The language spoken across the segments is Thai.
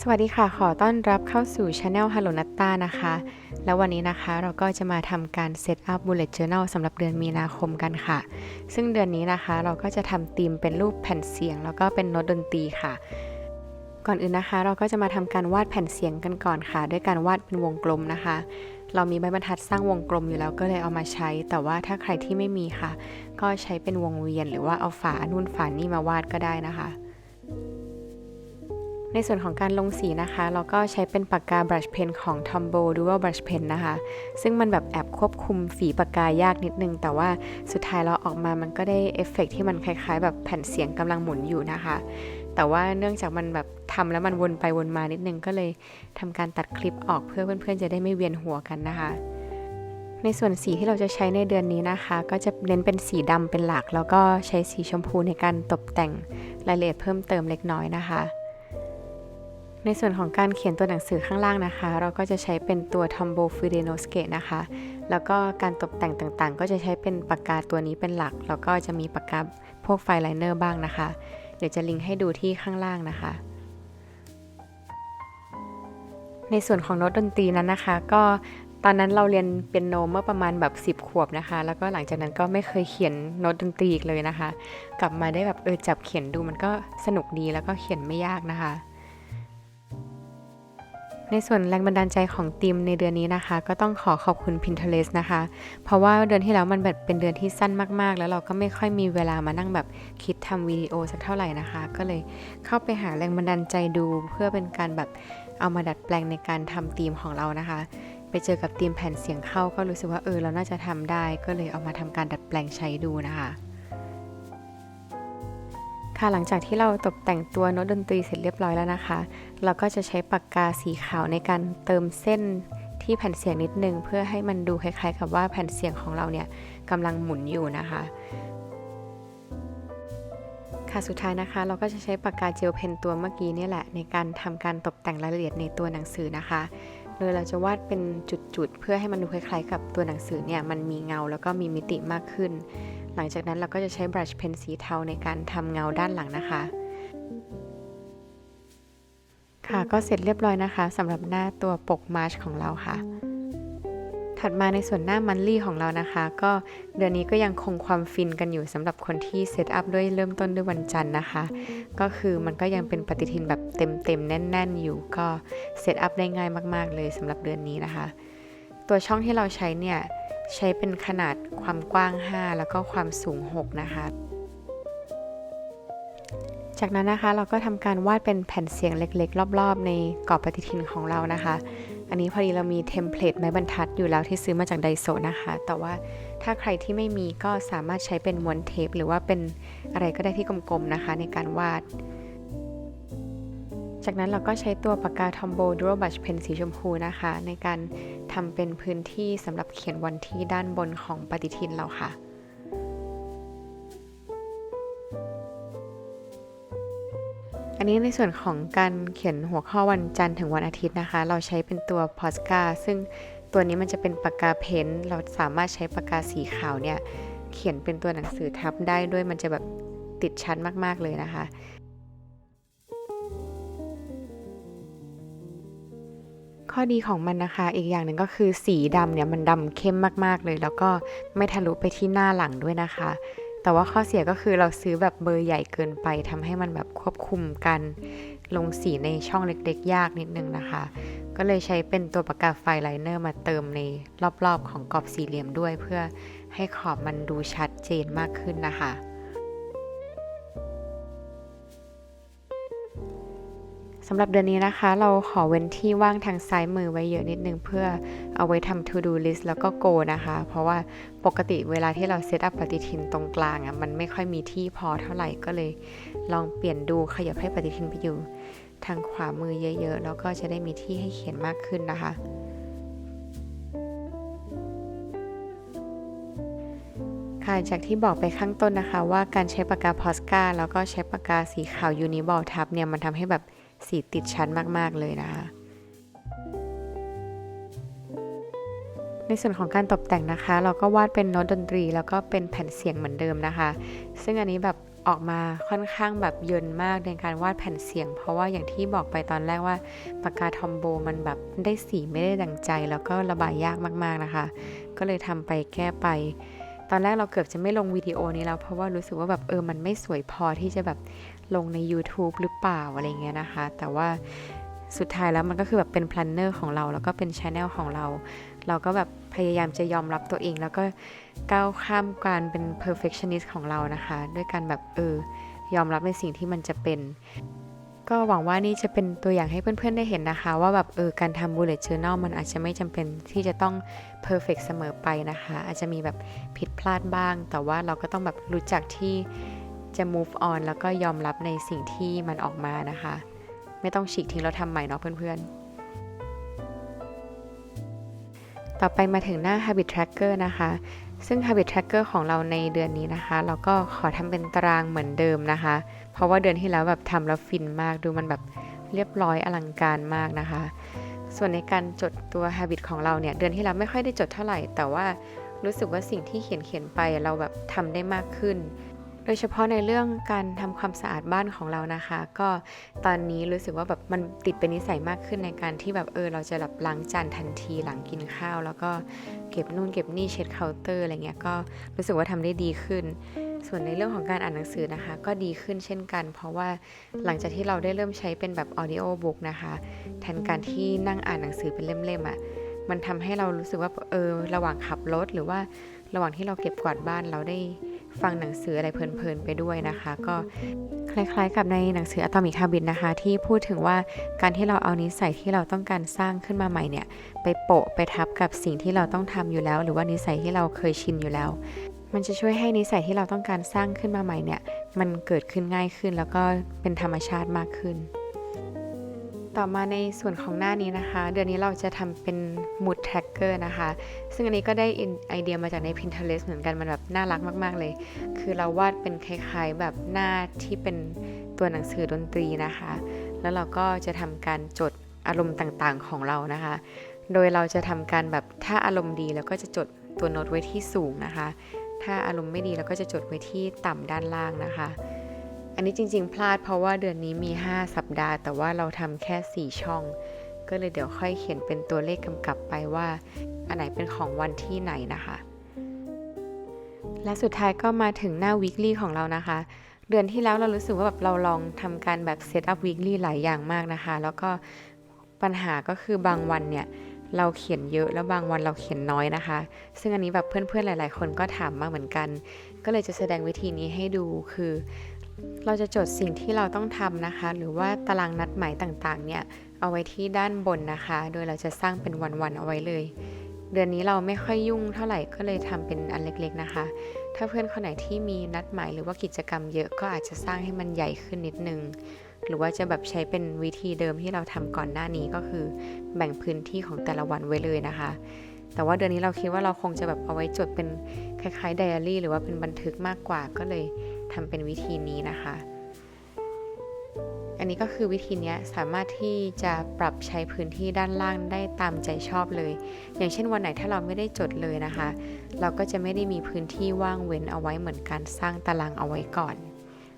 สวัสดีค่ะ ขอต้อนรับเข้าสู่ Channel Hello n a t t a นะคะ แล้ววันนี้นะคะเราก็จะมาทำการ Set up Bullet Journal สำหรับเดือนมีนาคมกันค่ะ ซึ่งเดือนนี้นะคะเราก็จะทำธีมเป็นรูปแผ่นเสียง แล้วก็เป็นโน้ตดนตรีค่ะ ก่อนอื่นนะคะ เราก็จะมาทำการวาดแผ่นเสียงกันก่อนค่ะ ด้วยการวาดเป็นวงกลมนะคะ เรามีใบบรรทัดสร้างวงกลมอยู่แล้วก็เลยเอามาใช้ แต่ว่าถ้าใครที่ไม่มีค่ะ ก็ใช้เป็นวงเวียนหรือว่าเอาฝานู่นฝานี่มาวาดก็ได้นะคะ ในส่วนของการลงสีนะคะ เราก็ใช้เป็นปากกา brush pen ของ Tombow Dual Brush Pen นะคะ ซึ่งมันแบบแอบควบคุมฝีปากกายากนิดนึง แต่ว่าสุดท้ายเราออกมามันก็ได้เอฟเฟกต์ที่มันคล้ายๆ แบบแผ่นเสียงกำลังหมุนอยู่นะคะ แต่ว่าเนื่องจากมันแบบทำแล้วมันวนไปวนมานิดนึงก็เลยทำการตัดคลิปออกเพื่อเพื่อนๆจะได้ไม่เวียนหัวกันนะคะ ในส่วนสีที่เราจะใช้ในเดือนนี้นะคะ ก็จะเน้นเป็นสีดำเป็นหลัก แล้วก็ใช้สีชมพูในการตกแต่งรายละเอียดเพิ่มเติมเล็กน้อยนะคะในส่วนของการเขียนตัวหนังสือข้างล่างนะคะ เราก็จะใช้เป็นตัว Tombo f i d e n o s k e นะคะ แล้วก็การตกแต่งต่างๆ ก็จะใช้เป็นปากกาตัวนี้เป็นหลัก แล้วก็จะมีปากกาพวกไฟไลเนอร์บ้างนะคะ เดี๋ยวจะลิงก์ให้ดูที่ข้างล่างนะคะ ในส่วนของโน้ตดนตรีนั้นนะคะ ก็ตอนนั้นเราเรียนเปียโนเมื่อประมาณแบบ 10 ขวบนะคะ แล้วก็หลังจากนั้นก็ไม่เคยเขียนโน้ตดนตรีอีกเลยนะคะ กลับมาได้แบบเออจับเขียนดูมันก็สนุกดีแล้วก็เขียนไม่ยากนะคะ ในส่วนแรงบันดาลใจของทีมในเดือนนี้นะคะ ก็ต้องขอขอบคุณ Pinterest นะคะ เพราะว่าเดือนที่แล้วมันแบบเป็นเดือนที่สั้นมากๆ แล้วเราก็ไม่ค่อยมีเวลามานั่งแบบคิดทำวิดีโอสักเท่าไหร่นะคะ ก็เลยเข้าไปหาแรงบันดาลใจดู เพื่อเป็นการแบบเอามาดัดแปลงในการทำทีมของเรานะคะ ไปเจอกับทีมแผ่นเสียงเข้าก็รู้สึกว่าเออเราน่าจะทำได้ ก็เลยเอามาทำการดัดแปลงใช้ดูนะคะ ค่ะหลังจากที่เราตกแต่งตัวโน้ตดนตรีเสร็จเรียบร้อยแล้วนะคะ เราก็จะใช้ปากกาสีขาวในการเติมเส้นที่แผ่นเสียงนิดนึง เพื่อให้มันดูคล้ายๆ กับว่าแผ่นเสียงของเราเนี่ยกำลังหมุนอยู่นะคะ ค่ะสุดท้ายนะคะ เราก็จะใช้ปากกาเจลเพนตัวเมื่อกี้นี่แหละ ในการทำการตกแต่งรายละเอียดในตัวหนังสือนะคะ โดยเราจะวาดเป็นจุดๆเพื่อให้มันดูคล้ายๆ กับตัวหนังสือเนี่ยมันมีเงาแล้วก็มีมิติมากขึ้น หลังจากนั้นเราก็จะใช้บรัชเพนสีเทาในการทำเงาด้านหลังนะคะ ค่ะก็เสร็จเรียบร้อยนะคะสำหรับหน้าตัวปกมาร์ชของเราค่ะ ถัดมาในส่วนหน้ามันลี่ของเรานะคะ ก็เดือนนี้ก็ยังคงความฟินกันอยู่สำหรับคนที่เซตอัพด้วยเริ่มต้นด้วยวันจันทร์นะคะ ก็คือมันก็ยังเป็นปฏิทินแบบเต็มๆแน่น ๆ อยู่ก็เซตอัพได้ง่ายมาก ๆ เลยสำหรับเดือนนี้นะคะ ตัวช่องที่เราใช้เนี่ย ใช้เป็นขนาดความกว้าง 5 แล้วก็ความสูง 6 นะคะ จากนั้นนะคะเราก็ทำการวาดเป็นแผ่นเสียงเล็กๆ รอบๆ ในกรอบปฏิทินของเรานะคะ อันนี้พอดีเรามีเทมเพลตไม้บรรทัดอยู่แล้วที่ซื้อมาจากไดโซนะคะ แต่ว่าถ้าใครที่ไม่มีก็สามารถใช้เป็นม้วนเทป หรือว่าเป็นอะไรก็ได้ที่กลมๆนะคะในการวาด จากนั้นเราก็ใช้ตัวปากกา Tombow Dual Brush Pen สีชมพูนะคะ ในการทำเป็นพื้นที่สำหรับเขียนวันที่ด้านบนของปฏิทินเราค่ะอันนี้ในส่วนของการเขียนหัวข้อวันจันทร์ถึงวันอาทิตย์นะคะ เราใช้เป็นตัวพอสกาซึ่งตัวนี้มันจะเป็นปากกาเพนเราสามารถใช้ปากกาสีขาวเนี่ย เขียนเป็นตัวหนังสือทับได้ด้วยมันจะแบบติดชัดมาก ๆ เลยนะคะ ข้อดีของมันนะคะ อีกอย่างหนึ่งก็คือสีดำเนี่ยมันดำเข้มมากๆเลย แล้วก็ไม่ทะลุไปที่หน้าหลังด้วยนะคะ แต่ว่าข้อเสียก็คือเราซื้อแบบเบอร์ใหญ่เกินไปทำให้มันแบบควบคุมกันลงสีในช่องเล็กๆ ยากนิดนึงนะคะ ก็เลยใช้เป็นตัวปากกาไฟไลเนอร์มาเติมในรอบๆ ของกรอบสี่เหลี่ยมด้วย เพื่อให้ขอบมันดูชัดเจนมากขึ้นนะคะ สำหรับเดือนนี้นะคะ เราขอเว้นที่ว่างทางซ้ายมือไว้เยอะนิดนึงเพื่อเอาไว้ทำ to do list แล้วก็ go นะคะ เพราะว่าปกติเวลาที่เราเซตอัพปฏิทินตรงกลางอะ่ะมันไม่ค่อยมีที่พอเท่าไหร่ก็เลย ลองเปลี่ยนดูขยับให้ปฏิทินไปอยู่ทางขวามือเยอะ ๆ แล้วก็จะได้มีที่ให้เขียนมากขึ้นนะคะค่ะจากที่บอกไปข้างต้นนะคะว่าการใช้ปากกาพอสกาแล้วก็ใช้ปากกาสีขาวยูนิบอลทับเนี่ยมันทำให้แบบ สีติดชั้นมาก ๆ เลยนะคะ ในส่วนของการตกแต่งนะคะ เราก็วาดเป็นโน้ตดนตรี แล้วก็เป็นแผ่นเสียงเหมือนเดิมนะคะ ซึ่งอันนี้แบบออกมาค่อนข้างแบบเยินมากในการวาดแผ่นเสียง เพราะว่าอย่างที่บอกไปตอนแรกว่าปากกาทอมโบมันแบบได้สีไม่ได้ดังใจ แล้วก็ระบายยากมากๆนะคะ ก็เลยทำไปแก้ไป ตอนแรกเราเกือบจะไม่ลงวิดีโอนี้แล้วเพราะว่ารู้สึกว่าแบบเออมันไม่สวยพอที่จะแบบลงใน YouTube หรือเปล่าอะไรเงี้ยนะคะ แต่ว่าสุดท้ายแล้วมันก็คือแบบเป็นพลันเนอร์ของเรา แล้วก็เป็นช anel ของเรา เราก็แบบพยายามจะยอมรับตัวเอง แล้วก็ก้าวข้ามการเป็น perfectionist ของเรานะคะ ด้วยการแบบเออยอมรับในสิ่งที่มันจะเป็น ก็หวังว่านี่จะเป็นตัวอย่างให้เพื่อนๆได้เห็นนะคะ ว่าแบบเออการทำ bullet journal มันอาจจะไม่จำเป็นที่จะต้อง perfect เสมอไปนะคะ อาจจะมีแบบผิดพลาดบ้าง แต่ว่าเราก็ต้องแบบรู้จักที่จะ move on แล้วก็ยอมรับในสิ่งที่มันออกมานะคะ ไม่ต้องฉีกทิ้งแล้วทำใหม่เนาะเพื่อนๆต่อไปมาถึงหน้า habit tracker นะคะ ซึ่ง habit tracker ของเราในเดือนนี้นะคะ เราก็ขอทำเป็นตารางเหมือนเดิมนะคะ เพราะว่าเดือนที่แล้วแบบทำแล้วฟินมากดูมันแบบเรียบร้อยอลังการมากนะคะ ส่วนในการจดตัว habit ของเราเนี่ย เดือนที่แล้วไม่ค่อยได้จดเท่าไหร่ แต่ว่ารู้สึกว่าสิ่งที่เขียนเขียนไปเราแบบทำได้มากขึ้น โดยเฉพาะในเรื่องการทำความสะอาดบ้านของเรานะคะ ก็ตอนนี้รู้สึกว่าแบบมันติดเป็นนิสัยมากขึ้นในการที่แบบเออเราจะแบบล้างจานทันทีหลังกินข้าว แล้วก็เก็บนู่นเก็บนี่เช็ดเคาน์เตอร์อะไรเงี้ยก็รู้สึกว่าทำได้ดีขึ้น ส่วนในเรื่องของการอ่านหนังสือนะคะ ก็ดีขึ้นเช่นกัน เพราะว่าหลังจากที่เราได้เริ่มใช้เป็นแบบ audio book นะคะแทนการที่นั่งอ่านหนังสือเป็นเล่มๆอะ่ะมันทำให้เรารู้สึกว่าเออระหว่างขับรถหรือว่าระหว่างที่เราเก็บกวาดบ้านเราได้ ฟังหนังสืออะไรเพลินๆไปด้วยนะคะ ก็คล้ายๆ กับในหนังสือ Atomic Habit นะคะ ที่พูดถึงว่าการที่เราเอานิสัยที่เราต้องการสร้างขึ้นมาใหม่เนี่ย ไปโปะไปทับกับสิ่งที่เราต้องทำอยู่แล้ว หรือว่านิสัยที่เราเคยชินอยู่แล้ว มันจะช่วยให้นิสัยที่เราต้องการสร้างขึ้นมาใหม่เนี่ยมันเกิดขึ้นง่ายขึ้นแล้วก็เป็นธรรมชาติมากขึ้น ต่อมาในส่วนของหน้านี้นะคะ เดือนนี้เราจะทำเป็น mood tracker นะคะ ซึ่งอันนี้ก็ได้ไอเดียมาจากใน Pinterest เหมือนกันมันแบบน่ารักมาก ๆ เลย คือเราวาดเป็นคล้ายๆแบบหน้าที่เป็นตัวหนังสือดนตรีนะคะ แล้วเราก็จะทำการจดอารมณ์ต่างๆของเรานะคะ โดยเราจะทำการแบบถ้าอารมณ์ดีแล้วก็จะจดตัวโน้ตไว้ที่สูงนะคะ ถ้าอารมณ์ไม่ดีเราก็จะจดไว้ที่ต่ำด้านล่างนะคะ อันนี้จริง ๆ พลาดเพราะว่าเดือนนี้มี 5 สัปดาห์ แต่ว่าเราทำแค่ 4 ช่อง ก็เลยเดี๋ยวค่อยเขียนเป็นตัวเลขกำกับไปว่า อันไหนเป็นของวันที่ไหนนะคะ และสุดท้ายก็มาถึงหน้า weekly ของเรานะคะ เดือนที่แล้วเรารู้สึกว่าแบบเราลองทำการแบบ set up weekly หลายอย่างมากนะคะ แล้วก็ปัญหาก็คือบางวันเนี่ยเราเขียนเยอะแล้วบางวันเราเขียนน้อยนะคะ ซึ่งอันนี้แบบเพื่อนๆหลาย ๆ คนก็ถามมาเหมือนกัน ก็เลยจะแสดงวิธีนี้ให้ดูคือ เราจะจดสิ่งที่เราต้องทำนะคะ หรือว่าตารางนัดหมายต่างๆ เนี่ย เอาไว้ที่ด้านบนนะคะ โดยเราจะสร้างเป็นวันๆเอาไว้เลย เดือนนี้เราไม่ค่อยยุ่งเท่าไหร่ก็เลยทำเป็นอันเล็กๆนะคะ ถ้าเพื่อนคนไหนที่มีนัดหมายหรือว่ากิจกรรมเยอะก็อาจจะสร้างให้มันใหญ่ขึ้นนิดนึง หรือว่าจะแบบใช้เป็นวิธีเดิมที่เราทำก่อนหน้านี้ก็คือ แบ่งพื้นที่ของแต่ละวันไว้เลยนะคะแต่ว่าเดือนนี้เราคิดว่าเราคงจะแบบเอาไว้จดเป็นคล้ายๆไดอารี่หรือว่าเป็นบันทึกมากกว่าก็เลย ทำเป็นวิธีนี้นะคะ อันนี้ก็คือวิธีนี้สามารถที่จะปรับใช้พื้นที่ด้านล่างได้ตามใจชอบเลย อย่างเช่นวันไหนถ้าเราไม่ได้จดเลยนะคะ เราก็จะไม่ได้มีพื้นที่ว่างเว้นเอาไว้เหมือนการสร้างตารางเอาไว้ก่อน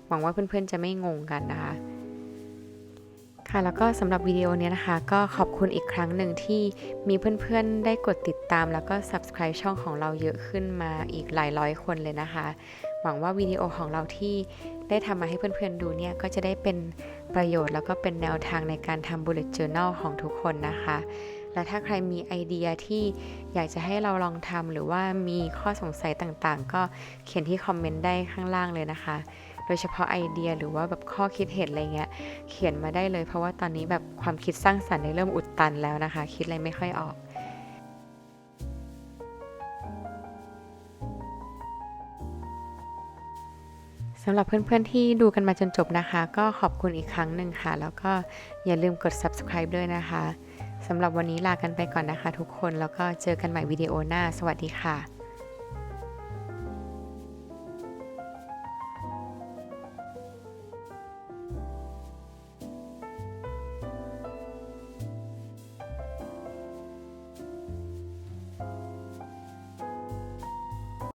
หวังว่าเพื่อนๆจะไม่งงกันนะคะค่ะแล้วก็สำหรับวิดีโอนี้นะคะ ก็ขอบคุณอีกครั้งหนึ่งที่มีเพื่อนๆได้กดติดตาม แล้วก็ subscribe ช่องของเราเยอะขึ้นมาอีกหลายร้อยคนเลยนะคะ หวังว่าวิดีโอของเราที่ได้ทำมาให้เพื่อนๆดูเนี่ย ก็จะได้เป็นประโยชน์แล้วก็เป็นแนวทางในการทำ bullet journal ของทุกคนนะคะ และถ้าใครมีไอเดียที่อยากจะให้เราลองทำหรือว่ามีข้อสงสัยต่างๆ ก็เขียนที่คอมเมนต์ได้ข้างล่างเลยนะคะ โดยเฉพาะไอเดียหรือว่าแบบข้อคิดเห็นอะไรเงี้ย เขียนมาได้เลย เพราะว่าตอนนี้แบบความคิดสร้างสรรค์ในเริ่มอุดตันแล้วนะคะ คิดอะไรไม่ค่อยออกำหรับเพื่อนๆที่ดูกันมาจนจบนะคะ ก็ขอบคุณอีกครั้งหนึ่งค่ะ แล้วก็อย่าลืมกด subscribe ด้วยนะคะสำหรับวันนี้ลากันไปก่อนนะคะ ทุกคนแล้วก็เจอกันใหม่วิดีโอหน้า สวัสดีค่ะ